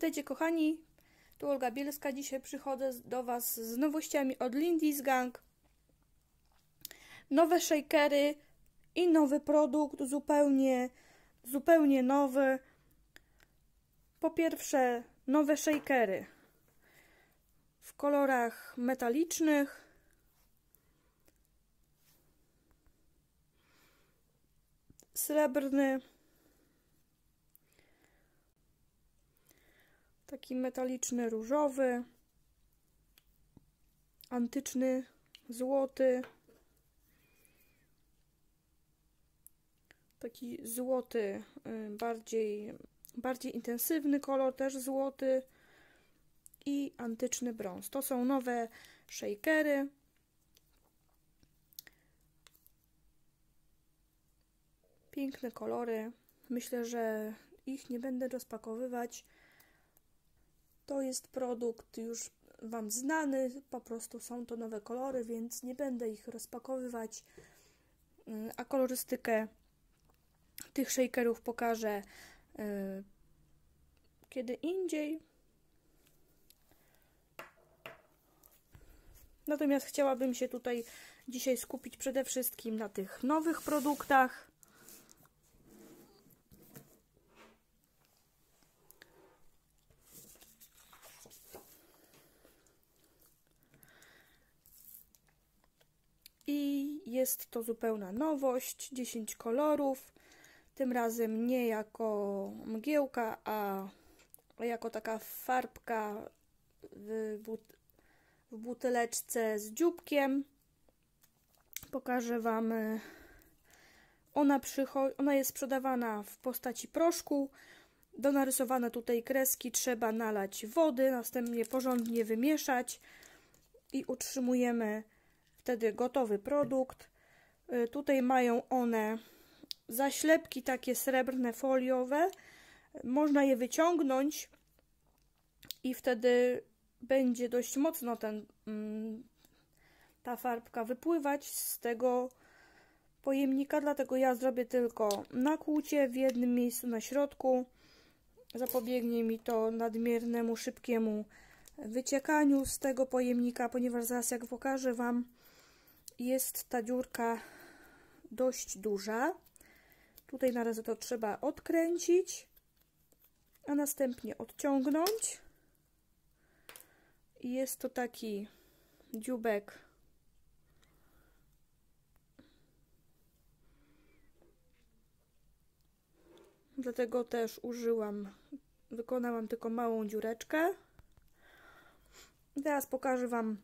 Witajcie kochani, tu Olga Bielska. Dzisiaj przychodzę do Was z nowościami od Lindy's Gang. Nowe shakery i nowy produkt, zupełnie, zupełnie nowy. Po pierwsze, nowe shakery w kolorach metalicznych. Srebrny, Taki metaliczny różowy, antyczny złoty, taki złoty, y, bardziej, bardziej intensywny kolor, też złoty i antyczny brąz. To są nowe shakery. Piękne kolory. Myślę, że ich nie będę rozpakowywać. To jest produkt już Wam znany, po prostu są to nowe kolory, więc nie będę ich rozpakowywać. A kolorystykę tych shakerów pokażę y, kiedy indziej. Natomiast chciałabym się tutaj dzisiaj skupić przede wszystkim na tych nowych produktach. i jest to zupełna nowość, 10 kolorów, tym razem nie jako mgiełka, a jako taka farbka w, but w buteleczce z dzióbkiem. Pokażę Wam, ona, ona jest sprzedawana w postaci proszku, do narysowane tutaj kreski trzeba nalać wody, następnie porządnie wymieszać i utrzymujemy wtedy gotowy produkt. Y, tutaj mają one zaślepki takie srebrne, foliowe. Można je wyciągnąć i wtedy będzie dość mocno ten, mm, ta farbka wypływać z tego pojemnika, dlatego ja zrobię tylko nakłucie w jednym miejscu na środku. Zapobiegnie mi to nadmiernemu, szybkiemu wyciekaniu z tego pojemnika, ponieważ zaraz jak pokażę Wam, jest ta dziurka dość duża. Tutaj na razie to trzeba odkręcić, a następnie odciągnąć. Jest to taki dziubek Dlatego też użyłam, wykonałam tylko małą dziureczkę. teraz pokażę Wam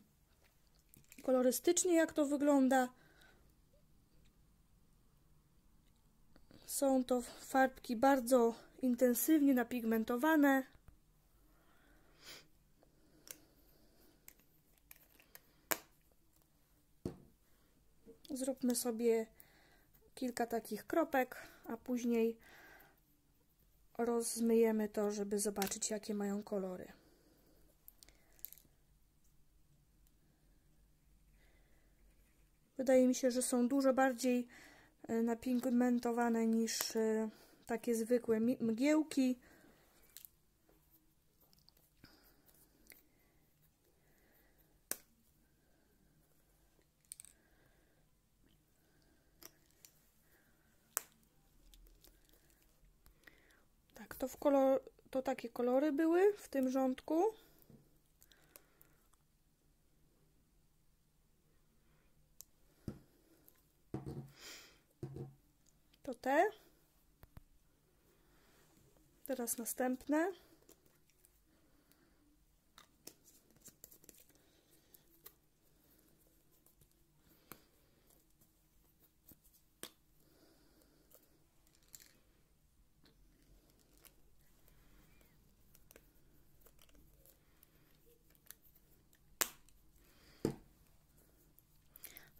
kolorystycznie jak to wygląda. Są to farbki bardzo intensywnie napigmentowane. Zróbmy sobie kilka takich kropek, a później rozmyjemy to, żeby zobaczyć jakie mają kolory. Wydaje mi się, że są dużo bardziej e, napigmentowane niż e, takie zwykłe mgiełki. Tak, to, w kolor, to takie kolory były w tym rządku. To te. Teraz następne.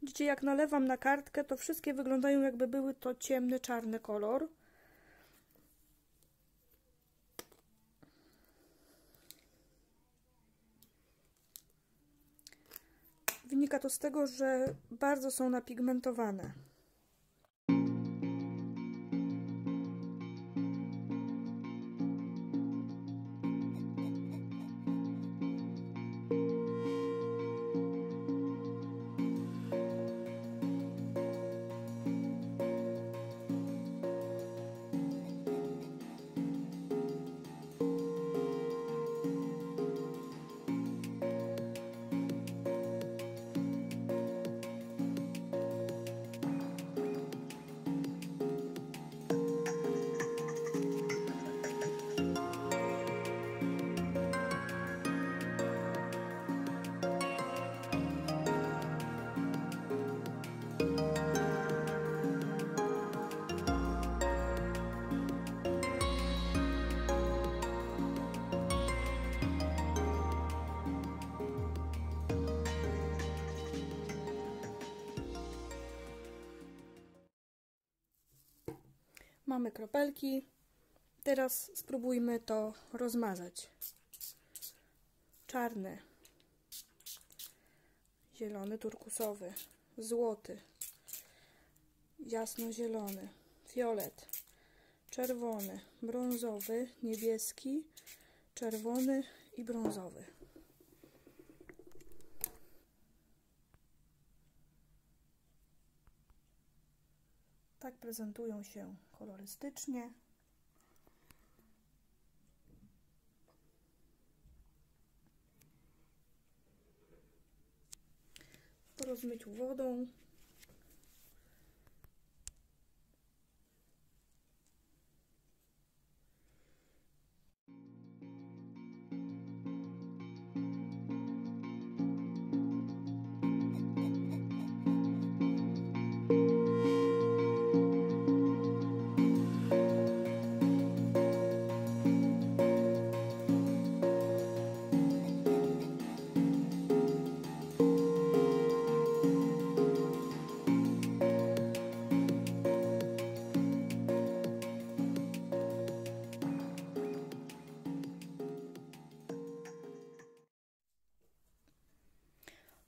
Widzicie, jak nalewam na kartkę, to wszystkie wyglądają jakby były to ciemny, czarny kolor. Wynika to z tego, że bardzo są napigmentowane. Mamy kropelki. Teraz spróbujmy to rozmazać. Czarny, zielony, turkusowy, złoty, jasnozielony, fiolet, czerwony, brązowy, niebieski, czerwony i brązowy. Tak prezentują się kolorystycznie. Po rozmyciu wodą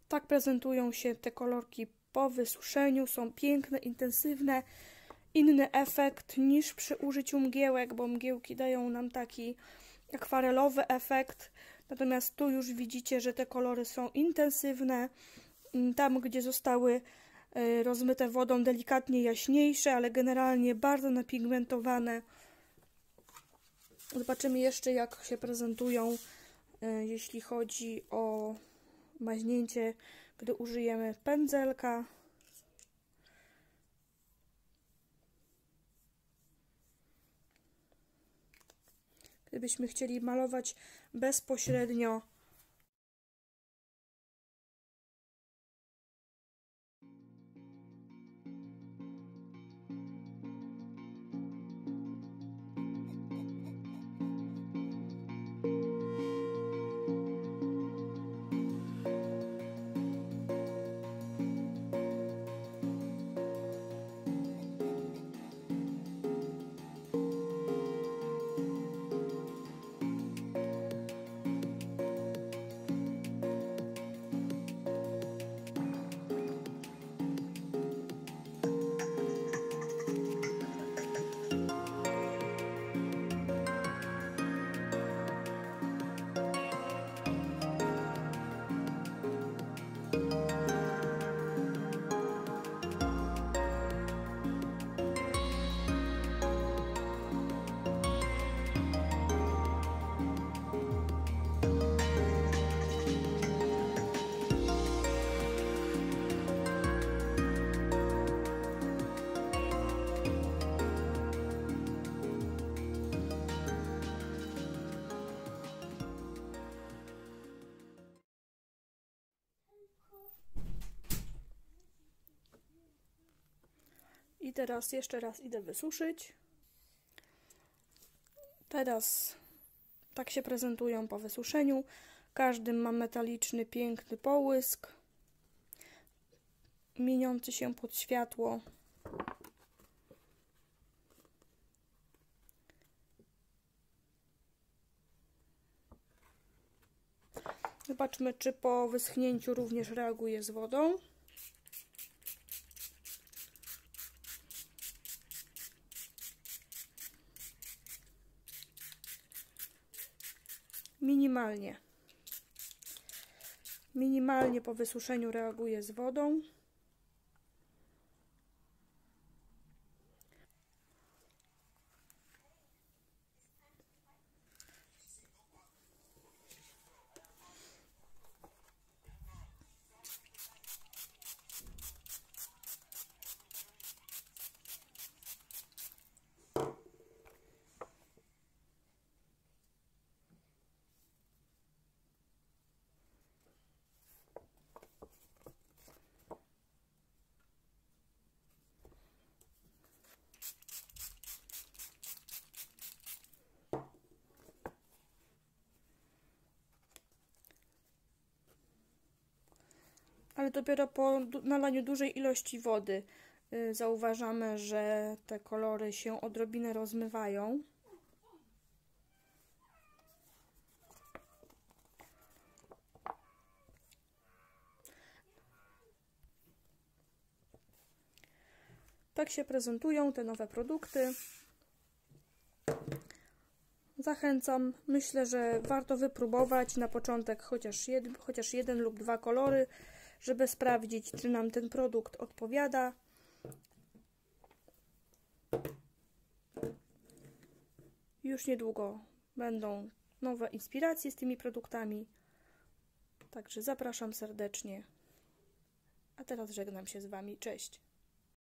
Tak prezentują się te kolorki po wysuszeniu. Są piękne, intensywne. Inny efekt niż przy użyciu mgiełek, bo mgiełki dają nam taki akwarelowy efekt. Natomiast tu już widzicie, że te kolory są intensywne. Tam, gdzie zostały e, rozmyte wodą, delikatnie jaśniejsze, ale generalnie bardzo napigmentowane. Zobaczymy jeszcze, jak się prezentują, e, jeśli chodzi o maźnięcie, gdy użyjemy pędzelka. Gdybyśmy chcieli malować bezpośrednio I teraz jeszcze raz idę wysuszyć. Teraz tak się prezentują po wysuszeniu. Każdy ma metaliczny, piękny połysk. Mieniący się pod światło. Zobaczmy, czy po wyschnięciu również reaguje z wodą. Minimalnie. Minimalnie po wysuszeniu reaguje z wodą. Ale dopiero po nalaniu dużej ilości wody. y, zauważamy, że te kolory się odrobinę rozmywają. Tak się prezentują te nowe produkty. Zachęcam. Myślę, że warto wypróbować na początek chociaż, jed, chociaż jeden lub dwa kolory, żeby sprawdzić, czy nam ten produkt odpowiada. Już niedługo będą nowe inspiracje z tymi produktami. Także zapraszam serdecznie. A teraz żegnam się z Wami. Cześć.